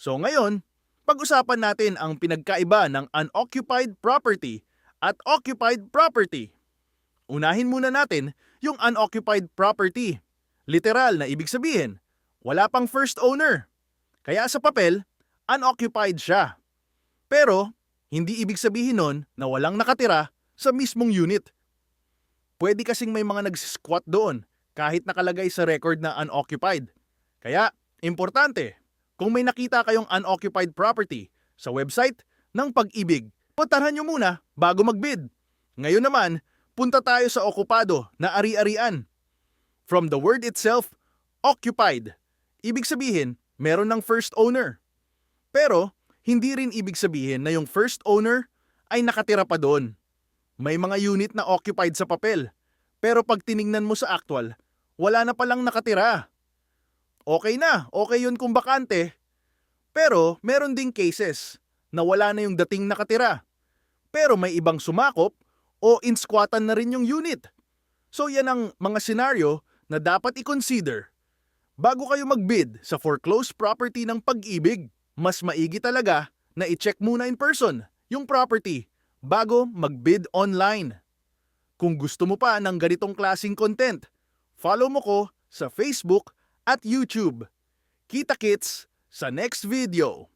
So ngayon, pag-usapan natin ang pinagkaiba ng unoccupied property at occupied property. Unahin muna natin yung unoccupied property. Literal na ibig sabihin, wala pang first owner. Kaya sa papel, unoccupied siya. Pero, hindi ibig sabihin nun na walang nakatira sa mismong unit. Pwede kasing may mga nagsisquat doon kahit nakalagay sa record na unoccupied. Kaya, importante, kung may nakita kayong unoccupied property sa website ng pag-ibig, puntahan nyo muna bago mag-bid. Ngayon naman, punta tayo sa okupado na ari-arian. From the word itself, occupied. Ibig sabihin, meron ng first owner. Pero, hindi rin ibig sabihin na yung first owner ay nakatira pa doon. May mga unit na occupied sa papel. Pero pag tiningnan mo sa actual, wala na palang nakatira. Okay na, okay yun kung bakante. Pero meron ding cases na wala na yung dating nakatira. Pero may ibang sumakop o insquatan na rin yung unit. So yan ang mga senaryo na dapat i-consider. Bago kayo mag-bid sa foreclosed property ng pag-ibig, mas maigi talaga na i-check muna in person yung property bago mag-bid online. Kung gusto mo pa ng ganitong klasing content, follow mo ko sa Facebook at YouTube. Kita kits sa next video.